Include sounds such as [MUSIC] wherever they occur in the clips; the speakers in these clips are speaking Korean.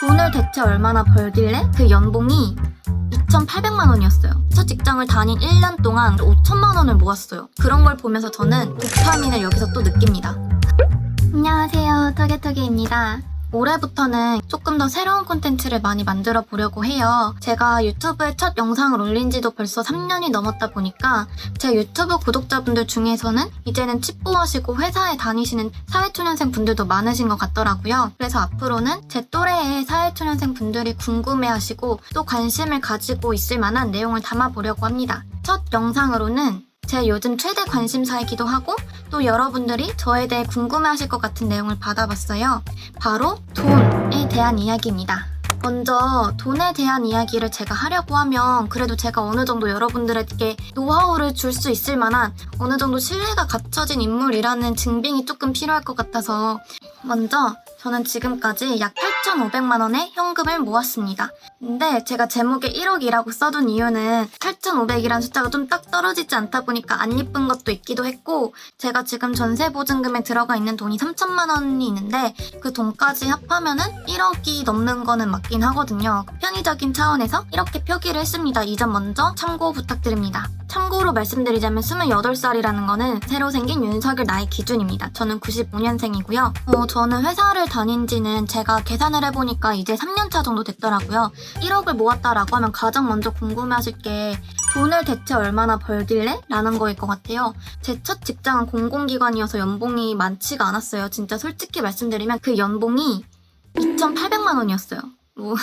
돈을 대체 얼마나 벌길래 그 연봉이 2,800만 원이었어요. 첫 직장을 다닌 1년 동안 5천만 원을 모았어요. 그런 걸 보면서 저는 도파민을 여기서 또 느낍니다. 안녕하세요. 터게터게입니다. 올해부터는 조금 더 새로운 콘텐츠를 많이 만들어 보려고 해요. 제가 유튜브에 첫 영상을 올린 지도 벌써 3년이 넘었다 보니까 제 유튜브 구독자분들 중에서는 이제는 칩보하시고 회사에 다니시는 사회초년생 분들도 많으신 것 같더라고요. 그래서 앞으로는 제 또래의 사회초년생 분들이 궁금해하시고 또 관심을 가지고 있을 만한 내용을 담아보려고 합니다. 첫 영상으로는 제 요즘 최대 관심사이기도 하고 또 여러분들이 저에 대해 궁금해하실 것 같은 내용을 받아봤어요. 바로 돈에 대한 이야기입니다. 먼저 돈에 대한 이야기를 제가 하려고 하면 그래도 제가 어느 정도 여러분들에게 노하우를 줄 수 있을 만한 어느 정도 신뢰가 갖춰진 인물이라는 증빙이 조금 필요할 것 같아서 먼저 저는 지금까지 약 8,500만 원의 현금을 모았습니다. 근데 제가 제목에 1억이라고 써둔 이유는 8,500이라는 숫자가 좀 딱 떨어지지 않다 보니까 안 예쁜 것도 있기도 했고 제가 지금 전세 보증금에 들어가 있는 돈이 3천만 원이 있는데 그 돈까지 합하면은 1억이 넘는 거는 맞긴 하거든요. 편의적인 차원에서 이렇게 표기를 했습니다. 이 점 먼저 참고 부탁드립니다. 참고로 말씀드리자면 28살이라는 거는 새로 생긴 윤석열 나이 기준입니다. 저는 95년생이고요. 어, 저는 회사를 다닌 지는 제가 계산을 해보니까 이제 3년차 정도 됐더라고요. 1억을 모았다라고 하면 가장 먼저 궁금해하실 게 돈을 대체 얼마나 벌길래? 라는 거일 것 같아요. 제 첫 직장은 공공기관이어서 연봉이 많지가 않았어요. 진짜 솔직히 말씀드리면 그 연봉이 2,800만 원이었어요. 뭐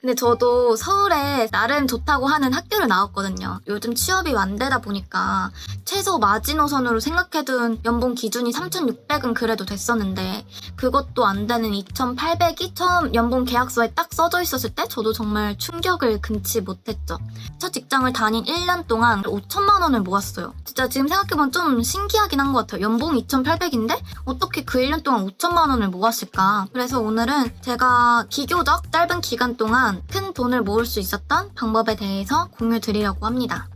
근데 저도 서울에 나름 좋다고 하는 학교를 나왔거든요. 요즘 취업이 안 되다 보니까 최소 마지노선으로 생각해둔 연봉 기준이 3,600은 그래도 됐었는데 그것도 안 되는 2,800이 처음 연봉 계약서에 딱 써져 있었을 때 저도 정말 충격을 금치 못했죠. 첫 직장을 다닌 1년 동안 5천만 원을 모았어요. 진짜 지금 생각해보면 좀 신기하긴 한 것 같아요. 연봉 2,800인데 어떻게 그 1년 동안 5천만 원을 모았을까? 그래서 오늘은 제가 비교적 짧은 기간 동안 큰 돈을 모을 수 있었던 방법에 대해서 공유 드리려고 합니다.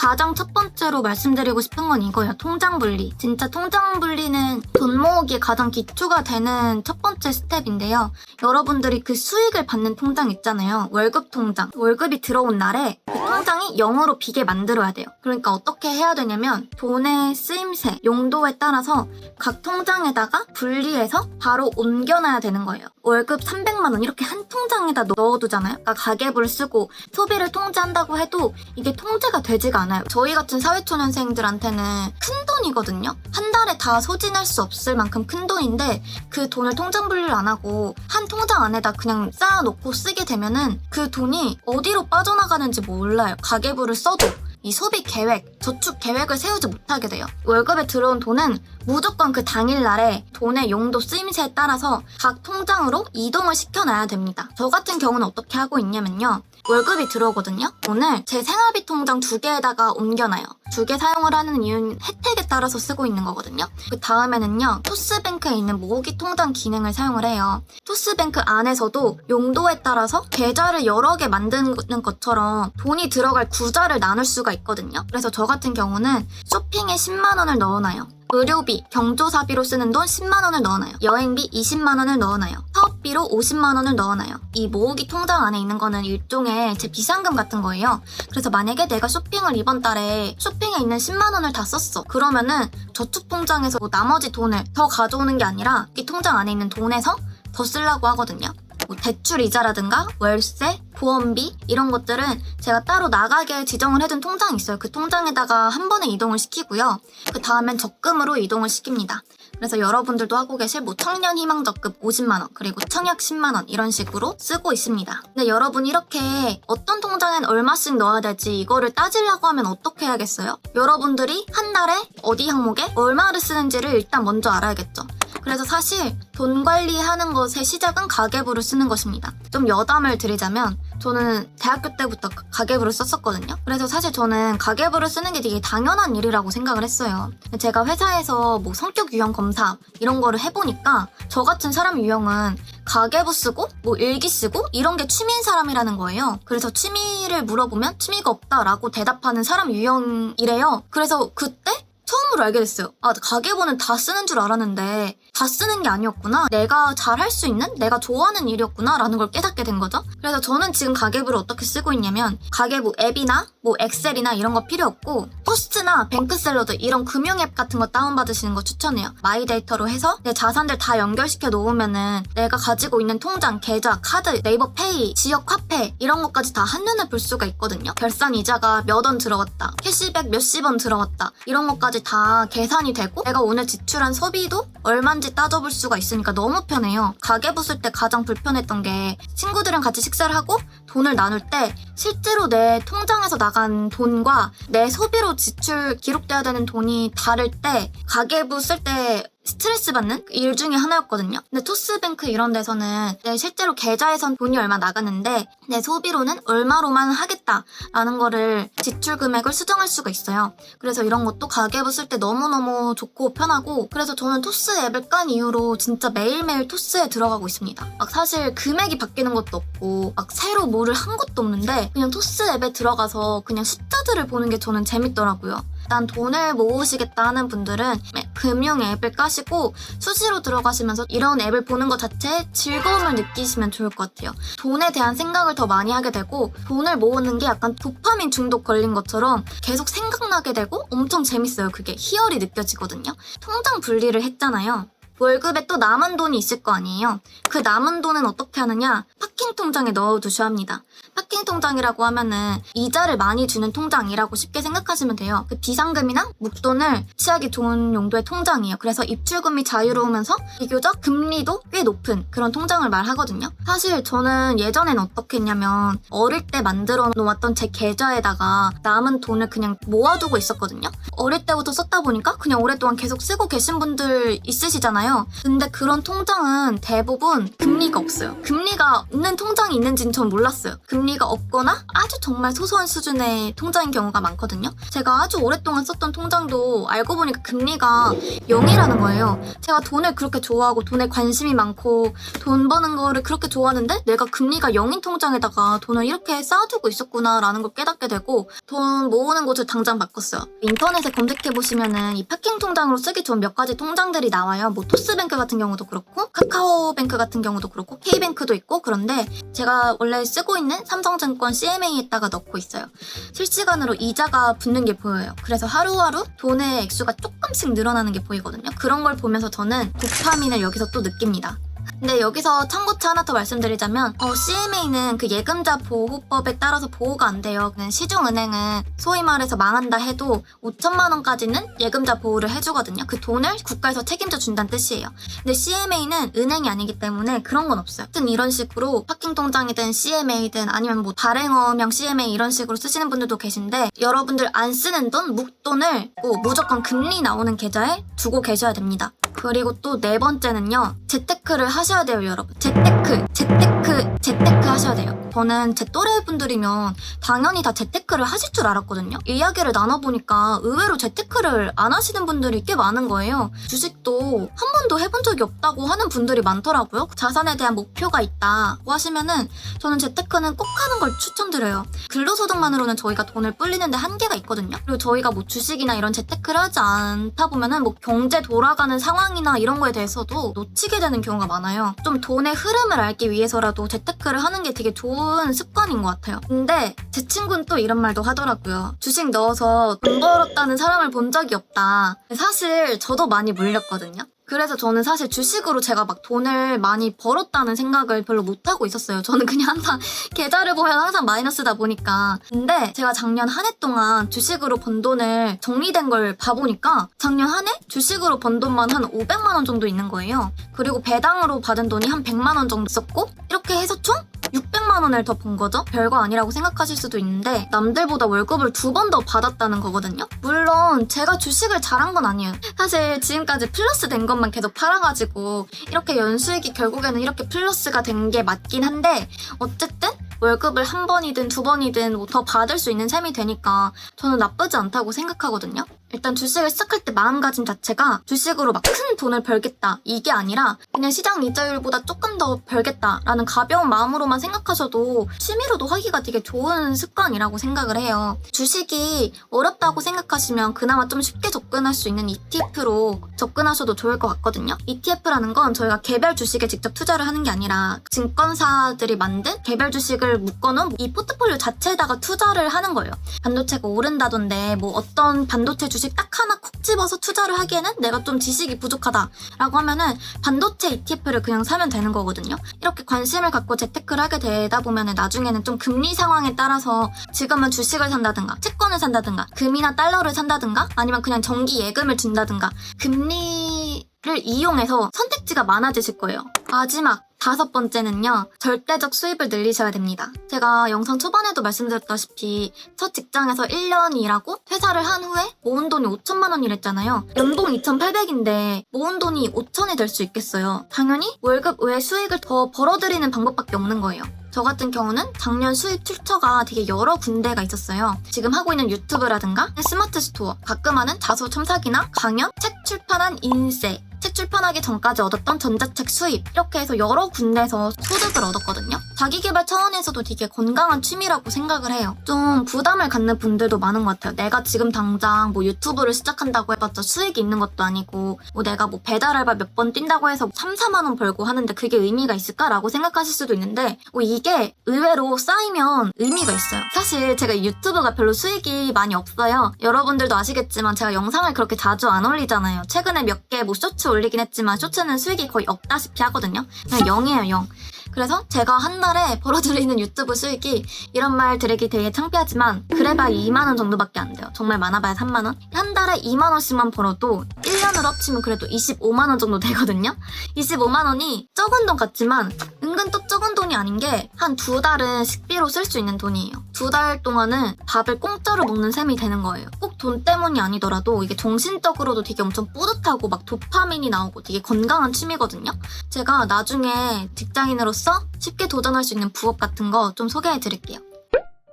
가장 첫 번째로 말씀드리고 싶은 건 이거예요. 통장 분리. 진짜 통장 분리는 돈 모으기에 가장 기초가 되는 첫 번째 스텝인데요. 여러분들이 그 수익을 받는 통장 있잖아요. 월급 통장. 월급이 들어온 날에 그 통장이 0으로 비게 만들어야 돼요. 그러니까 어떻게 해야 되냐면 돈의 쓰임새, 용도에 따라서 각 통장에다가 분리해서 바로 옮겨놔야 되는 거예요. 월급 300만 원 이렇게 한 통장에다 넣어두잖아요. 그러니까 가계부를 쓰고 소비를 통제한다고 해도 이게 통제가 되지가 않아요. 저희 같은 사회초년생들한테는 큰 돈이거든요. 한 달에 다 소진할 수 없을 만큼 큰 돈인데 그 돈을 통장 분리를 안 하고 한 통장 안에다 그냥 쌓아놓고 쓰게 되면은 그 돈이 어디로 빠져나가는지 몰라요. 가계부를 써도. 이 소비 계획, 저축 계획을 세우지 못하게 돼요. 월급에 들어온 돈은 무조건 그 당일날에 돈의 용도 쓰임새에 따라서 각 통장으로 이동을 시켜놔야 됩니다. 저 같은 경우는 어떻게 하고 있냐면요. 월급이 들어오거든요. 오늘 제 생활비 통장 두 개에다가 옮겨놔요. 두 개 사용을 하는 이유는 혜택에 따라서 쓰고 있는 거거든요. 그 다음에는요. 토스뱅크에 있는 모으기 통장 기능을 사용을 해요. 토스뱅크 안에서도 용도에 따라서 계좌를 여러 개 만드는 것처럼 돈이 들어갈 구자를 나눌 수가 있거든요. 그래서 저 같은 경우는 쇼핑에 10만 원을 넣어놔요. 의료비, 경조사비로 쓰는 돈 10만 원을 넣어놔요. 여행비 20만 원을 넣어놔요. 사업비로 50만 원을 넣어놔요. 이 모으기 통장 안에 있는 거는 일종의 제 비상금 같은 거예요. 그래서 만약에 내가 쇼핑을 이번 달에 쇼핑 에 있는 10만 원을 다 썼어. 그러면은 저축 통장에서 뭐 나머지 돈을 더 가져오는 게 아니라 이 통장 안에 있는 돈에서 더 쓰려고 하거든요. 뭐 대출 이자라든가 월세, 보험비 이런 것들은 제가 따로 나가게 지정을 해둔 통장이 있어요. 그 통장에다가 한 번에 이동을 시키고요. 그 다음엔 적금으로 이동을 시킵니다. 그래서 여러분들도 하고 계실 뭐 청년 희망 적금 50만 원 그리고 청약 10만 원 이런 식으로 쓰고 있습니다. 근데 여러분 이렇게 어떤 통장엔 얼마씩 넣어야 될지 이거를 따지려고 하면 어떻게 해야겠어요? 여러분들이 한 달에 어디 항목에 얼마를 쓰는지를 일단 먼저 알아야겠죠. 그래서 사실 돈 관리하는 것의 시작은 가계부를 쓰는 것입니다. 좀 여담을 드리자면 저는 대학교 때부터 가- 가계부를 썼었거든요. 그래서 사실 저는 가계부를 쓰는 게 되게 당연한 일이라고 생각을 했어요. 제가 회사에서 뭐 성격 유형 검사 이런 거를 해보니까 저 같은 사람 유형은 가계부 쓰고 뭐 일기 쓰고 이런 게 취미인 사람이라는 거예요. 그래서 취미를 물어보면 취미가 없다라고 대답하는 사람 유형이래요. 그래서 그때 처음으로 알게 됐어요. 아, 가계부는 다 쓰는 줄 알았는데 다 쓰는 게 아니었구나. 내가 잘 할 수 있는 내가 좋아하는 일이었구나 라는 걸 깨닫게 된 거죠. 그래서 저는 지금 가계부를 어떻게 쓰고 있냐면 가계부 앱이나 뭐 엑셀이나 이런 거 필요 없고 포스트나 뱅크샐러드 이런 금융 앱 같은 거 다운받으시는 거 추천해요. 마이데이터로 해서 내 자산들 다 연결시켜 놓으면은 내가 가지고 있는 통장, 계좌, 카드, 네이버 페이, 지역 화폐 이런 것까지 다 한눈에 볼 수가 있거든요. 결산 이자가 몇 원 들어갔다, 캐시백 몇십 원 들어갔다 이런 것까지 다 계산이 되고 내가 오늘 지출한 소비도 얼마인지 따져볼 수가 있으니까 너무 편해요. 가계부 쓸때 가장 불편했던 게 친구들이랑 같이 식사를 하고 돈을 나눌 때 실제로 내 통장에서 나간 돈과 내 소비로 지출 기록돼야 되는 돈이 다를 때 가계부 쓸 때 스트레스 받는 일 중에 하나였거든요. 근데 토스뱅크 이런 데서는 내 실제로 계좌에선 돈이 얼마 나갔는데 내 소비로는 얼마로만 하겠다라는 거를 지출 금액을 수정할 수가 있어요. 그래서 이런 것도 가계부 쓸 때 너무너무 좋고 편하고 그래서 저는 토스 앱을 깐 이후로 진짜 매일매일 토스에 들어가고 있습니다. 막 사실 금액이 바뀌는 것도 없고 막 새로 뭐를 한 것도 없는데 그냥 토스 앱에 들어가서 그냥 숫자들을 보는 게 저는 재밌더라고요. 일단 돈을 모으시겠다 하는 분들은 금융 앱을 까시고 수시로 들어가시면서 이런 앱을 보는 것 자체에 즐거움을 느끼시면 좋을 것 같아요. 돈에 대한 생각을 더 많이 하게 되고 돈을 모으는 게 약간 도파민 중독 걸린 것처럼 계속 생각나게 되고 엄청 재밌어요. 그게 희열이 느껴지거든요. 통장 분리를 했잖아요. 월급에 또 남은 돈이 있을 거 아니에요. 그 남은 돈은 어떻게 하느냐? 파킹 통장에 넣어두셔야 합니다. 파킹 통장이라고 하면은 이자를 많이 주는 통장이라고 쉽게 생각하시면 돼요. 그 비상금이나 목돈을 취하기 좋은 용도의 통장이에요. 그래서 입출금이 자유로우면서 비교적 금리도 꽤 높은 그런 통장을 말하거든요. 사실 저는 예전엔 어떻게 했냐면 어릴 때 만들어 놓았던 제 계좌에다가 남은 돈을 그냥 모아두고 있었거든요. 어릴 때부터 썼다 보니까 그냥 오랫동안 계속 쓰고 계신 분들 있으시 잖아요. 근데 그런 통장은 대부분 금리가 없어요. 금리가 있는 통장이 있는지는 전 몰랐어요. 금리가 없거나 아주 정말 소소한 수준의 통장인 경우가 많거든요. 제가 아주 오랫동안 썼던 통장도 알고 보니까 금리가 0이라는 거예요. 제가 돈을 그렇게 좋아하고 돈에 관심이 많고 돈 버는 거를 그렇게 좋아하는데 내가 금리가 0인 통장에다가 돈을 이렇게 쌓아두고 있었구나라는 걸 깨닫게 되고 돈 모으는 곳을 당장 바꿨어요. 인터넷에 검색해 보시면은 이 파킹 통장으로 쓰기 좋은 몇 가지 통장들이 나와요. 뭐 토스뱅크 같은 경우도 그렇고 카카오뱅크 같은 경우도 그렇고 K뱅크도 있고 그런데 제가 원래 쓰고 있는 삼성증권 CMA에다가 넣고 있어요. 실시간으로 이자가 붙는 게 보여요. 그래서 하루하루 돈의 액수가 조금씩 늘어나는 게 보이거든요. 그런 걸 보면서 저는 도파민을 여기서 또 느낍니다. 근데 여기서 참고치 하나 더 말씀드리자면 어, CMA는 그 예금자 보호법에 따라서 보호가 안 돼요. 시중은행은 소위 말해서 망한다 해도 5천만 원까지는 예금자 보호를 해주거든요. 그 돈을 국가에서 책임져 준다는 뜻이에요. 근데 CMA는 은행이 아니기 때문에 그런 건 없어요. 하여튼 이런 식으로 파킹 통장이든 CMA든 아니면 뭐 발행어명 CMA 이런 식으로 쓰시는 분들도 계신데 여러분들 안 쓰는 돈, 묵돈을 꼭 무조건 금리 나오는 계좌에 두고 계셔야 됩니다. 그리고 또 네 번째는요. 재테크를 하셔야 돼요, 여러분. 재테크, 재테크, 재테크 하셔야 돼요. 저는 제 또래 분들이면 당연히 다 재테크를 하실 줄 알았거든요. 이야기를 나눠보니까 의외로 재테크를 안 하시는 분들이 꽤 많은 거예요. 주식도 한 번도 해본 적이 없다고 하는 분들이 많더라고요. 자산에 대한 목표가 있다고 하시면은 저는 재테크는 꼭 하는 걸 추천드려요. 근로소득만으로는 저희가 돈을 불리는데 한계가 있거든요. 그리고 저희가 뭐 주식이나 이런 재테크를 하지 않다 보면은 뭐 경제 돌아가는 상황이나 이런 거에 대해서도 놓치게 되는 경우가 많아요. 좀 돈의 흐름을 알기 위해서라도 재테크 를 하는 게 되게 좋은 습관인 것 같아요. 근데 제 친구는 또 이런 말도 하더라고요. 주식 넣어서 돈 벌었다는 사람을 본 적이 없다. 사실 저도 많이 물렸거든요. 그래서 저는 사실 주식으로 제가 막 돈을 많이 벌었다는 생각을 별로 못하고 있었어요. 저는 그냥 항상 [LAUGHS] 계좌를 보면 항상 마이너스다 보니까. 근데 제가 작년 한 해 동안 주식으로 번 돈을 정리된 걸 봐보니까 작년 한 해 주식으로 번 돈만 한 500만 원 정도 있는 거예요. 그리고 배당으로 받은 돈이 한 100만 원 정도 있었고 이렇게 해서 총 600만 원을 더 번 거죠? 별거 아니라고 생각하실 수도 있는데 남들보다 월급을 두 번 더 받았다는 거거든요? 물론 제가 주식을 잘한 건 아니에요. 사실 지금까지 플러스 된 것만 계속 팔아가지고 이렇게 연수익이 결국에는 이렇게 플러스가 된 게 맞긴 한데 어쨌든 월급을 한 번이든 두 번이든 뭐더 받을 수 있는 셈이 되니까 저는 나쁘지 않다고 생각하거든요. 일단 주식을 시작할 때 마음가짐 자체가 주식으로 막 큰 돈을 벌겠다 이게 아니라 그냥 시장 이자율보다 조금 더 벌겠다라는 가벼운 마음으로만 생각하셔도 취미로도 하기가 되게 좋은 습관이라고 생각을 해요. 주식이 어렵다고 생각하시면 그나마 좀 쉽게 접근할 수 있는 ETF로 접근하셔도 좋을 것 같거든요. ETF라는 건 저희가 개별 주식에 직접 투자를 하는 게 아니라 증권사들이 만든 개별 주식을 묶어놓은 이 포트폴리오 자체에다가 투자를 하는 거예요. 반도체가 오른다던데 뭐 어떤 반도체 주식 딱 하나 콕 집어서 투자를 하기에는 내가 좀 지식이 부족하다라고 하면은 반도체 ETF를 그냥 사면 되는 거거든요. 이렇게 관심을 갖고 재테크를 하게 되다 보면은 나중에는 좀 금리 상황에 따라서 지금은 주식을 산다든가 채권을 산다든가 금이나 달러를 산다든가 아니면 그냥 정기 예금을 준다든가 금리를 이용해서 선택지가 많아지실 거예요. 마지막 다섯 번째는요, 절대적 수입을 늘리셔야 됩니다. 제가 영상 초반에도 말씀드렸다시피 첫 직장에서 1년 일하고 퇴사를 한 후에 모은 돈이 5천만 원이랬잖아요. 연봉 2,800인데 모은 돈이 5천이 될 수 있겠어요. 당연히 월급 외 수익을 더 벌어들이는 방법밖에 없는 거예요. 저 같은 경우는 작년 수입 출처가 되게 여러 군데가 있었어요. 지금 하고 있는 유튜브라든가 스마트 스토어, 가끔 하는 자소 첨삭이나 강연, 책 출판한 인쇄, 책 출판하기 전까지 얻었던 전자책 수입 이렇게 해서 여러 군데서 소득을 얻었거든요. 자기개발 차원에서도 되게 건강한 취미라고 생각을 해요. 좀 부담을 갖는 분들도 많은 것 같아요. 내가 지금 당장 뭐 유튜브를 시작한다고 해봤자 수익이 있는 것도 아니고 뭐 내가 뭐 배달 알바 몇 번 뛴다고 해서 3, 4만 원 벌고 하는데 그게 의미가 있을까라고 생각하실 수도 있는데 뭐 이게 의외로 쌓이면 의미가 있어요. 사실 제가 유튜브가 별로 수익이 많이 없어요. 여러분들도 아시겠지만 제가 영상을 그렇게 자주 안 올리잖아요. 최근에 몇 개 뭐 쇼츠 올리긴 했지만 쇼츠는 수익이 거의 없다시피 하거든요. 그냥 0이에요, 0. 그래서 제가 한 달에 벌어들이는 유튜브 수익이 이런 말 드리기 되게 창피하지만 그래봐야 2만 원 정도밖에 안 돼요. 정말 많아봐야 3만 원. 한 달에 2만 원씩만 벌어도 1년으로 합치면 그래도 25만 원 정도 되거든요. 25만 원이 적은 돈 같지만 은근 또 적은 돈이 아닌 게 한 두 달은 식비로 쓸 수 있는 돈이에요. 두 달 동안은 밥을 공짜로 먹는 셈이 되는 거예요. 꼭 돈 때문이 아니더라도 이게 정신적으로도 되게 엄청 뿌듯하고 막 도파민이 나오고 되게 건강한 취미거든요. 제가 나중에 직장인으로서 쉽게 도전할 수 있는 부업 같은 거 좀 소개해 드릴게요.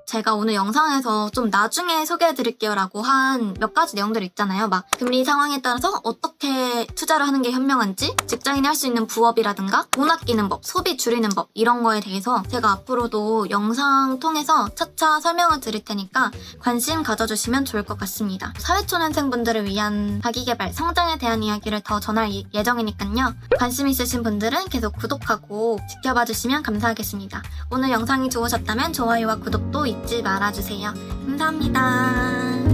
제가 오늘 영상에서 좀 나중에 소개해 드릴게요 라고 한 몇 가지 내용들 있잖아요. 막 금리 상황에 따라서 어떻게 투자를 하는 게 현명한지, 직장인이 할 수 있는 부업이라든가 돈 아끼는 법, 소비 줄이는 법 이런 거에 대해서 제가 앞으로도 영상 통해서 차차 설명을 드릴 테니까 관심 가져주시면 좋을 것 같습니다. 사회초년생분들을 위한 자기개발, 성장에 대한 이야기를 더 전할 예- 예정이니까요. 관심 있으신 분들은 계속 구독하고 지켜봐 주시면 감사하겠습니다. 오늘 영상이 좋으셨다면 좋아요와 구독도 잊지 말아주세요. 감사합니다.